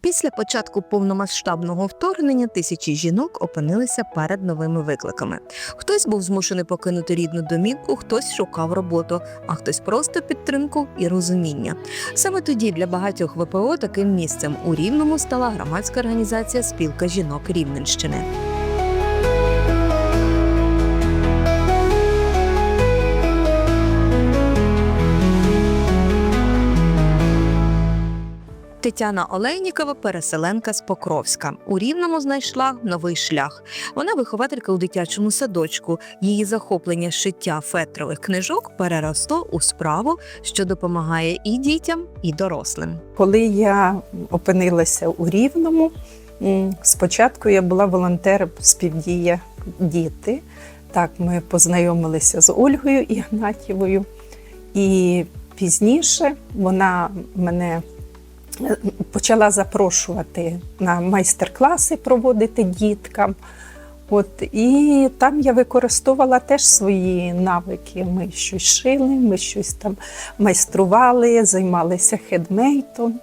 Після початку повномасштабного вторгнення тисячі жінок опинилися перед новими викликами. Хтось був змушений покинути рідну домівку, хтось шукав роботу, а хтось просто підтримку і розуміння. Саме тоді для багатьох ВПО таким місцем у Рівному стала громадська організація Спілка жінок Рівненщини. Тетяна Олейнікова, переселенка з Покровська. У Рівному знайшла новий шлях. Вона вихователька у дитячому садочку. Її захоплення шиття фетрових книжок переросло у справу, що допомагає і дітям, і дорослим. Коли я опинилася у Рівному, спочатку я була волонтером співдія діти. Так, ми познайомилися з Ольгою Ігнатєвою, і пізніше вона мене почала запрошувати на майстер-класи проводити діткам. От, і там я використовувала теж свої навики. Ми щось шили, ми щось там майстрували, займалися хедмейтом.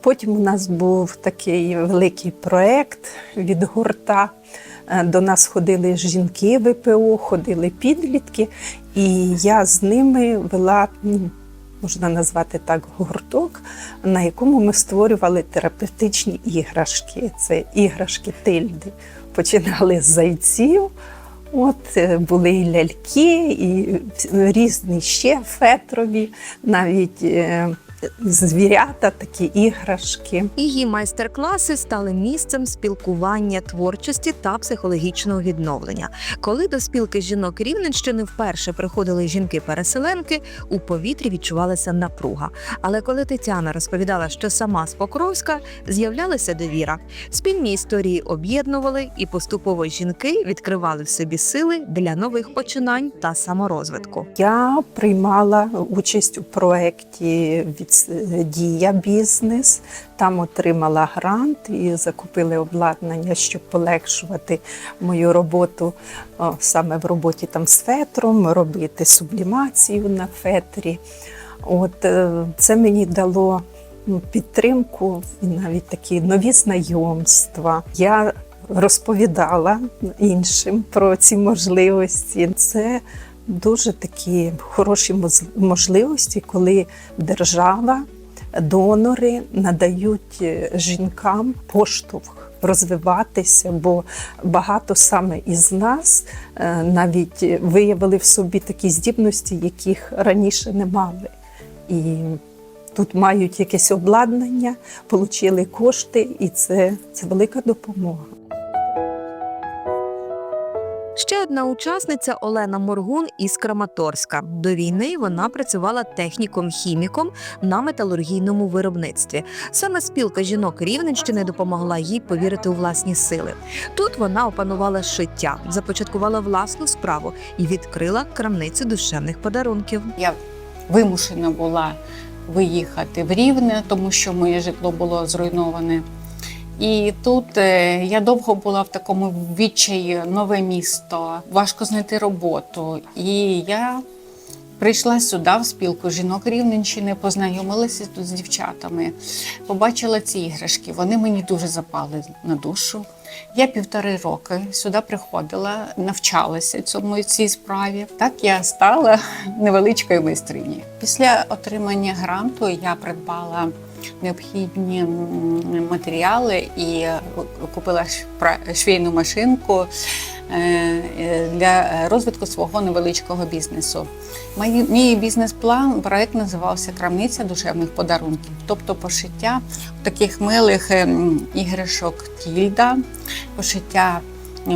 Потім у нас був такий великий проєкт від гурта. Е, До нас ходили жінки ВПО, ходили підлітки, і я з ними вела, ну, можна назвати так, гурток, на якому ми створювали терапевтичні іграшки. Це іграшки тильди. Починали з зайців. От е, були і ляльки, і різні ще фетрові, навіть е, звірята, такі іграшки. Її майстер-класи стали місцем спілкування, творчості та психологічного відновлення. Коли до спілки жінок Рівненщини вперше приходили жінки-переселенки, у повітрі відчувалася напруга. Але коли Тетяна розповідала, що сама з Покровська, з'являлася довіра. Спільні історії об'єднували, і поступово жінки відкривали в собі сили для нових починань та саморозвитку. Я приймала участь у проєкті від Дія бізнес. Там отримала грант і закупили обладнання, щоб полегшувати мою роботу саме в роботі там з фетром, робити сублімацію на фетрі. От е, це мені дало ну, підтримку і навіть такі нові знайомства. Я розповідала іншим про ці можливості. Це дуже такі хороші можливості, коли держава, донори надають е, жінкам поштовх розвиватися, бо багато саме із нас е, навіть виявили в собі такі здібності, яких раніше не мали. І тут мають якесь обладнання, отримали кошти, і це, це велика допомога. Ще одна учасниця Олена Моргун із Краматорська. До війни вона працювала техніком-хіміком на металургійному виробництві. Саме спілка жінок Рівненщини допомогла їй повірити у власні сили. Тут вона опанувала шиття, започаткувала власну справу і відкрила крамницю душевних подарунків. Я вимушена була виїхати в Рівне, тому що моє житло було зруйноване. І тут е, я довго була в такому відчаї нове місто, важко знайти роботу. І я прийшла сюди в спілку жінок Рівненщини, познайомилася тут з дівчатами, побачила ці іграшки. Вони мені дуже запали на душу. Я півтори роки сюди приходила, навчалася цьому цій справі. Так я стала невеличкою майстрині. Після отримання гранту я придбала необхідні матеріали і купила швейну машинку е, для розвитку свого невеличкого бізнесу. Мій, бізнес-план проект називався Крамниця душевних подарунків, тобто пошиття таких милих ем, іграшок тільда, пошиття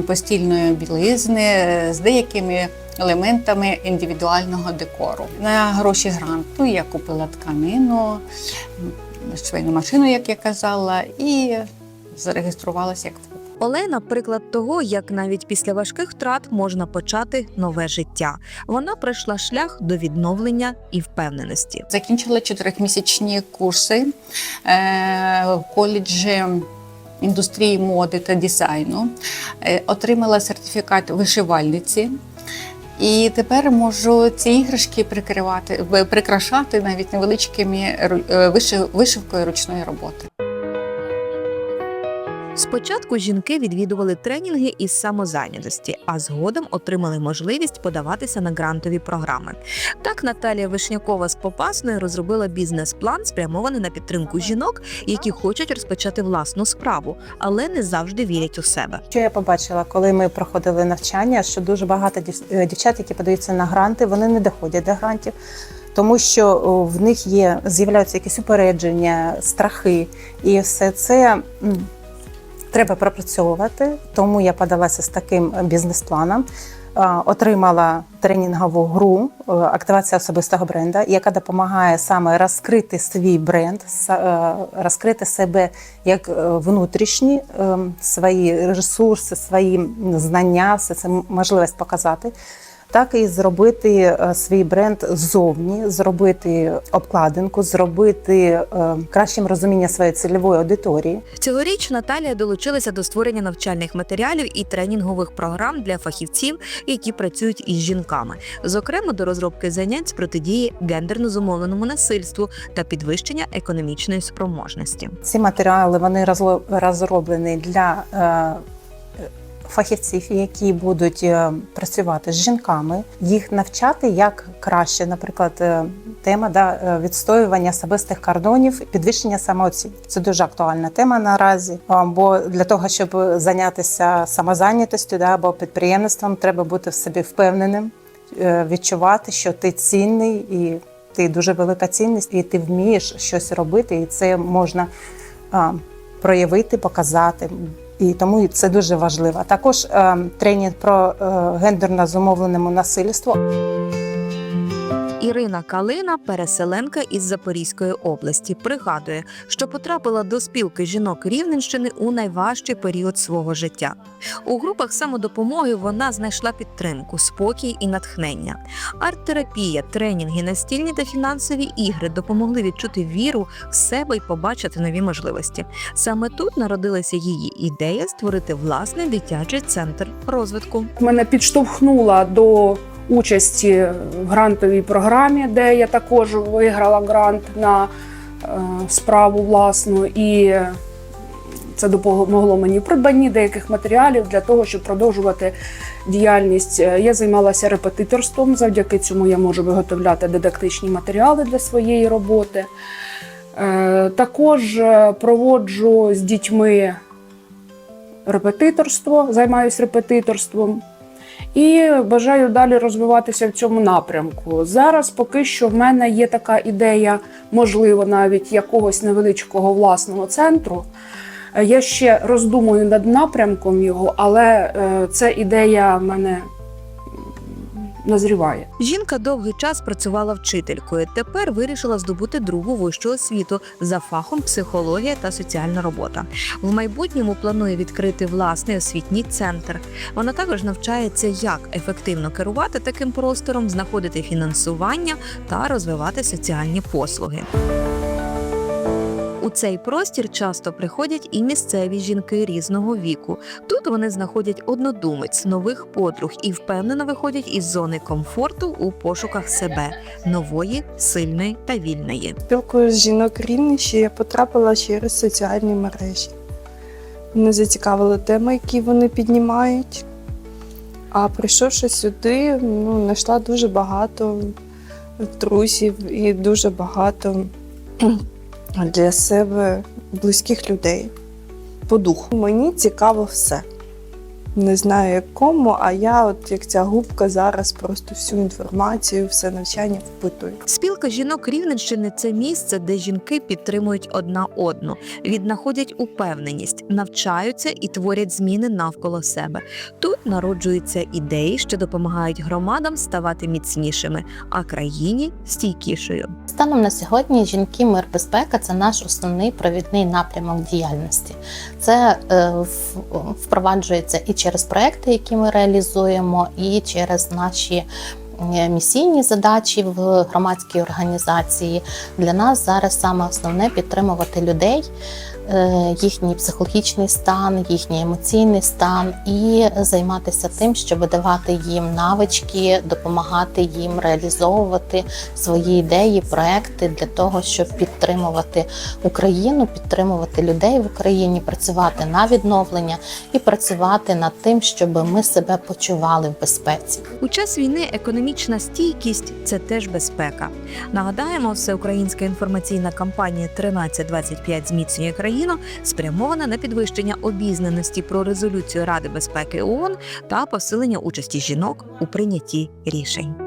постільної білизни е, з деякими елементами індивідуального декору. На гроші гранту я купила тканину, швейну машину, як я казала, і зареєструвалася як ФОП. Олена приклад того, як навіть після важких втрат можна почати нове життя. Вона пройшла шлях до відновлення і впевненості. Закінчила чотирьохмісячні курси е, в коледжі індустрії моди та дизайну, Е, отримала сертифікат вишивальниці. І тепер можу ці іграшки прикривати, прикрашати навіть невеличкими е, вишивкою ручної роботи. Спочатку жінки відвідували тренінги із самозайнятості, а згодом отримали можливість подаватися на грантові програми. Так Наталія Вишнякова з Попасною розробила бізнес-план, спрямований на підтримку жінок, які хочуть розпочати власну справу, але не завжди вірять у себе. Що я побачила, коли ми проходили навчання, що дуже багато е, дівчат, які подаються на гранти, вони не доходять до грантів, тому що в них є з'являються якісь упередження, страхи, і все це треба пропрацьовувати. Тому я подалася з таким бізнес-планом. Е, Отримала тренінгову гру е, активація особистого бренда, яка допомагає саме розкрити свій бренд, е, розкрити себе як внутрішні е, свої ресурси, свої знання, все це можливість показати. Так і зробити е, свій бренд ззовні, зробити обкладинку, зробити е, кращим розуміння своєї цільової аудиторії. Цьогоріч Наталія долучилася до створення навчальних матеріалів і тренінгових програм для фахівців, які працюють із жінками, зокрема до розробки занять з протидії гендерно зумовленому насильству та підвищення економічної спроможності. Ці матеріали вони розроблені для е, фахівців, які будуть е, працювати з жінками, їх навчати як краще, наприклад, е, тема да, е, відстоювання особистих кордонів, підвищення самооцінки. Це дуже актуальна тема наразі. Бо для того, щоб зайнятися самозайнятостю да, або підприємництвом, треба бути в собі впевненим, відчувати, що ти цінний і ти дуже велика цінність, і ти вмієш щось робити, і це можна проявити, показати. І тому це дуже важливо. Також е, тренінг про е, гендерно зумовленому насильству. Ірина Калина, переселенка із Запорізької області, пригадує, що потрапила до спілки жінок Рівненщини у найважчий період свого життя. У групах самодопомоги вона знайшла підтримку, спокій і натхнення. Арт-терапія, тренінги, настільні та фінансові ігри допомогли відчути віру в себе і побачити нові можливості. Саме тут народилася її ідея створити власний дитячий центр розвитку. мене підштовхнула до участі в грантовій програмі, де я також виграла грант на е, справу власну, і це допомогло мені в придбанні деяких матеріалів для того, щоб продовжувати діяльність. Е, Я займалася репетиторством. Завдяки цьому я можу виготовляти дидактичні матеріали для своєї роботи. Е, Також проводжу з дітьми репетиторство, займаюся репетиторством. І бажаю далі розвиватися в цьому напрямку. Зараз поки що в мене є така ідея, можливо, навіть якогось невеличкого власного центру. Е, Я ще роздумую над напрямком його, але е, ця ідея в мене назріває. Жінка довгий час працювала вчителькою. Тепер вирішила здобути другу вищу освіту за фахом психологія та соціальна робота. В майбутньому планує відкрити власний освітній центр. Вона також навчається, як ефективно керувати таким простором, знаходити фінансування та розвивати соціальні послуги. У цей простір часто приходять і місцеві жінки різного віку. Тут вони знаходять однодумець, нових подруг і впевнено виходять із зони комфорту у пошуках себе нової, сильної та вільної. Спілкою з жінок Рівненщини я потрапила через соціальні мережі. Мене зацікавили теми, які вони піднімають. А прийшовши сюди, ну, знайшла дуже багато друзів і дуже багато для себе близьких людей по духу. Мені цікаво все. Не знаю якому, а я, от як ця губка, зараз просто всю інформацію, все навчання впитую. Спілка жінок Рівненщини це місце, де жінки підтримують одна одну, віднаходять упевненість, навчаються і творять зміни навколо себе. Тут народжуються ідеї, що допомагають громадам ставати міцнішими, а країні стійкішою. Станом на сьогодні жінки мир безпека це наш основний провідний напрямок діяльності. Це е, впроваджується і через проекти, які ми реалізуємо, і через наші місійні задачі в громадській організації. Для нас зараз саме основне підтримувати людей е, їхній психологічний стан, їхній емоційний стан, і займатися тим, щоб давати їм навички, допомагати їм реалізовувати свої ідеї, проекти для того, щоб підтримувати Україну, підтримувати людей в Україні, працювати на відновлення і працювати над тим, щоб ми себе почували в безпеці. У час війни економічна стійкість це теж безпека. Нагадаємо, всеукраїнська інформаційна кампанія 1325 зміцнює країну спрямована на підвищення обізнаності про резолюцію Ради безпеки ООН та посилення участі жінок у прийнятті рішень.